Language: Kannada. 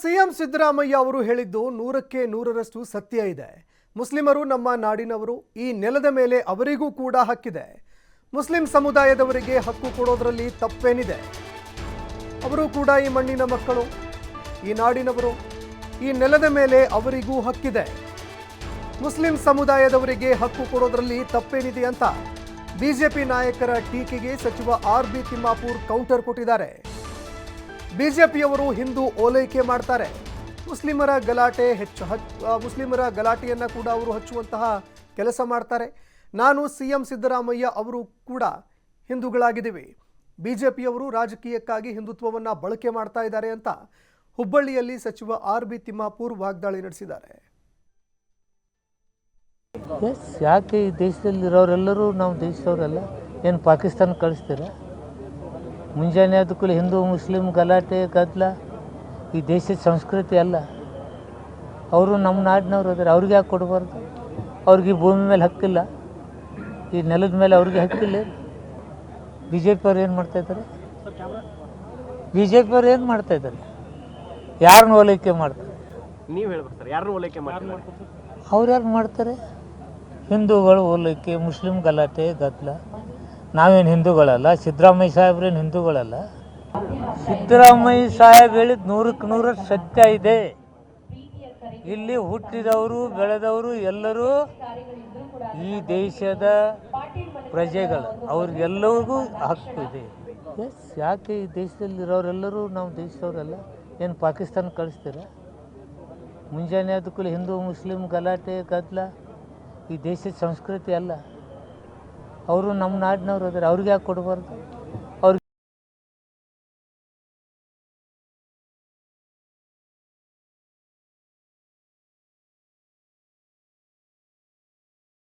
ಸಿಎಂ ಸಿದ್ದರಾಮಯ್ಯ ಅವರು ಹೇಳಿದ್ದು ನೂರಕ್ಕೆ ನೂರರಷ್ಟು ಸತ್ಯ ಇದೆ. ಮುಸ್ಲಿಮರು ನಮ್ಮ ನಾಡಿನವರು ಈ ನೆಲದ ಮೇಲೆ ಅವರಿಗೂ ಕೂಡ ಹಕ್ಕಿದೆ. ಮುಸ್ಲಿಂ ಸಮುದಾಯದವರಿಗೆ ಹಕ್ಕು ಕೊಡೋದ್ರಲ್ಲಿ ತಪ್ಪೇನಿದೆ. ಅವರು ಕೂಡ ಈ ಮಣ್ಣಿನ ಮಕ್ಕಳು, ಈ ನಾಡಿನವರು ಈ ನೆಲದ ಮೇಲೆ ಅವರಿಗೂ ಹಕ್ಕಿದೆ. ಮುಸ್ಲಿಂ ಸಮುದಾಯದವರಿಗೆ ಹಕ್ಕು ಕೊಡೋದ್ರಲ್ಲಿ ತಪ್ಪೇನಿದೆ ಅಂತ ಬಿಜೆಪಿ ನಾಯಕರ ಟೀಕೆಗೆ ಸಚಿವ ಆರ್ ಬಿ ತಿಮ್ಮಾಪುರ್ ಕೌಂಟರ್ ಕೊಟ್ಟಿದ್ದಾರೆ. ಬಿಜೆಪಿಯವರು ಹಿಂದೂ ಓಲೈಕೆ ಮಾಡ್ತಾರೆ. ಮುಸ್ಲಿಮರ ಗಲಾಟೆ ಹೆಚ್ಚು ಹಚ್ ಮುಸ್ಲಿಮರ ಗಲಾಟೆಯನ್ನು ಕೂಡ ಅವರು ಹಚ್ಚುವಂತಹ ಕೆಲಸ ಮಾಡ್ತಾರೆ. ನಾನು ಸಿ ಎಂ ಸಿದ್ದರಾಮಯ್ಯ ಅವರು ಕೂಡ ಹಿಂದೂಗಳಾಗಿದ್ದೀವಿ. ಬಿಜೆಪಿಯವರು ರಾಜಕೀಯಕ್ಕಾಗಿ ಹಿಂದುತ್ವವನ್ನು ಬಳಕೆ ಮಾಡ್ತಾ ಇದ್ದಾರೆ ಅಂತ ಹುಬ್ಬಳ್ಳಿಯಲ್ಲಿ ಸಚಿವ ಆರ್ ಬಿ ತಿಮ್ಮಾಪೂರ್ ವಾಗ್ದಾಳಿ ನಡೆಸಿದ್ದಾರೆ. ಎಸ್, ಯಾಕೆ ಈ ದೇಶದಲ್ಲಿರೋರೆಲ್ಲರೂ ನಾವು ದೇಶದವರೆಲ್ಲ? ಏನು ಪಾಕಿಸ್ತಾನ ಕಳಿಸ್ತೀರ? ಮುಂಜಾನೆ ಅದಕ್ಕೂ ಹಿಂದೂ ಮುಸ್ಲಿಂ ಗಲಾಟೆ ಗದ್ದಲ ಈ ದೇಶದ ಸಂಸ್ಕೃತಿ ಅಲ್ಲ. ಅವರು ನಮ್ಮ ನಾಡಿನವ್ರು ಅದಾರೆ ಅವ್ರಿಗೆ ಯಾಕೆ ಕೊಡಬಾರ್ದು? ಅವ್ರಿಗೆ ಈ ಭೂಮಿ ಮೇಲೆ ಹಕ್ಕಿಲ್ಲ. ಈ ನೆಲದ ಮೇಲೆ ಅವ್ರಿಗೆ ಹಕ್ಕಿಲ್ಲ. ಬಿ ಜೆ ಪಿಯವ್ರು ಏನು ಮಾಡ್ತಾಯಿದ್ದಾರೆ ಬಿ ಜೆ ಪಿಯವ್ರು ಏನು ಮಾಡ್ತಾಯಿದ್ದಾರೆ ಯಾರನ್ನ ಓಲೈಕೆ ಮಾಡ್ತಾರೆ? ನೀವು ಹೇಳ್ಬೇಕು ಯಾರನ್ನ ಓಲೈಕೆ ಮಾಡ್ತಿದ್ದಾರೆ ಅವ್ರು ಯಾರು ಮಾಡ್ತಾರೆ? ಹಿಂದೂಗಳು ಓಲೈಕೆ ಮುಸ್ಲಿಂ ಗಲಾಟೆ ಗದ್ದಲ ನಾವೇನು ಹಿಂದೂಗಳಲ್ಲ? ಸಿದ್ದರಾಮಯ್ಯ ಸಾಹೇಬ್ರೇನು ಹಿಂದೂಗಳಲ್ಲ? ಸಿದ್ದರಾಮಯ್ಯ ಸಾಹೇಬ್ ಹೇಳಿದ ನೂರಕ್ಕೆ ನೂರ ಸತ್ಯ ಇದೆ. ಇಲ್ಲಿ ಹುಟ್ಟಿದವರು ಬೆಳೆದವರು ಎಲ್ಲರೂ ಈ ದೇಶದ ಪ್ರಜೆಗಳು. ಅವ್ರಿಗೆಲ್ಲರಿಗೂ ಹಕ್ಕು ಇದೆ. ಎಸ್ ಯಾಕೆ ಈ ದೇಶದಲ್ಲಿರೋರೆಲ್ಲರೂ ನಾವು ದೇಶದವರೆಲ್ಲ? ಏನು ಪಾಕಿಸ್ತಾನ ಕಳಿಸ್ತೀರ? ಮುಂಜಾನೆ ಅದಕ್ಕೂ ಹಿಂದೂ ಮುಸ್ಲಿಂ ಗಲಾಟೆ ಗದ್ದಲ ಈ ದೇಶದ ಸಂಸ್ಕೃತಿ ಅಲ್ಲ. ಅವರು ನಮ್ಮ ನಾಡಿನವ್ರು ಅದಾರೆ ಅವ್ರಿಗೆ ಯಾಕೆ ಕೊಡಬಾರ್ದು?